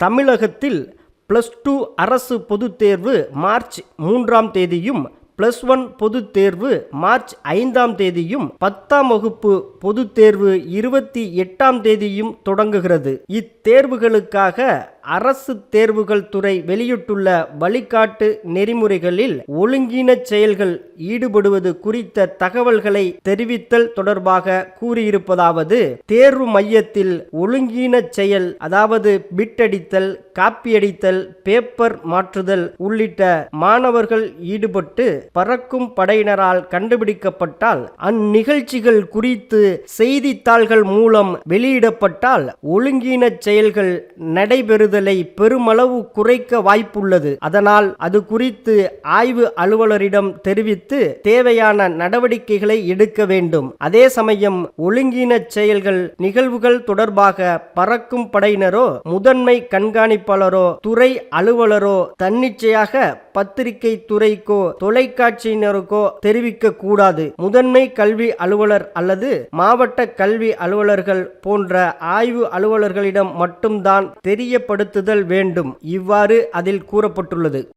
தமிழகத்தில் plus two அரசு பொதுத் தேர்வு மார்ச் மூன்றாம் தேதியும் ப்ளஸ் ஒன் பொதுத் தேர்வு மார்ச் ஐந்தாம் தேதியும் பத்தாம் வகுப்பு பொதுத் தேர்வு இருபத்தி எட்டாம் தேதியும் தொடங்குகிறது. இத்தேர்வுகளுக்காக அரசு தேர்வுகள் துறை வெளியிட்டுள்ள வழிகாட்டு நெறிமுறைகளில் ஒழுங்கீன செயல்கள் ஈடுபடுவது குறித்த தகவல்களை தெரிவித்தல் தொடர்பாக கூறியிருப்பதாவது தேர்வு மையத்தில் ஒழுங்கீனச் செயல் அதாவது பிட்டடித்தல் காப்பியடித்தல் பேப்பர் மாற்றுதல் உள்ளிட்ட மாணவர்கள் ஈடுபட்டு பறக்கும் படையினரால் கண்டுபிடிக்கப்பட்டால் அந்நிகழ்ச்சிகள் குறித்து செய்தித்தாள்கள் மூலம் வெளியிடப்பட்டால் ஒழுங்கீனச் செயல்கள் நடைபெறுதலை பெருமளவு குறைக்க வாய்ப்புள்ளது. அதனால் அது குறித்து ஆய்வு அலுவலரிடம் தெரிவித்து தேவையான நடவடிக்கைகளை எடுக்க வேண்டும். அதே சமயம் ஒழுங்கீனச் செயல்கள் நிகழ்வுகள் தொடர்பாக பறக்கும் படையினரோ முதன்மை கண்காணிப்பாளரோ துறை அலுவலரோ தன்னிச்சையாக பத்திரிகை துறைக்கோ தொலைக்காட்சியினருக்கோ தெரிவிக்க கூடாது. முதன்மை கல்வி அலுவலர் அல்லது மாவட்ட கல்வி அலுவலர்கள் போன்ற ஆய்வு அலுவலர்களிடம் மட்டும்தான் தெரியப்படுத்துதல் வேண்டும். இவ்வாறு அதில் கூறப்பட்டுள்ளது.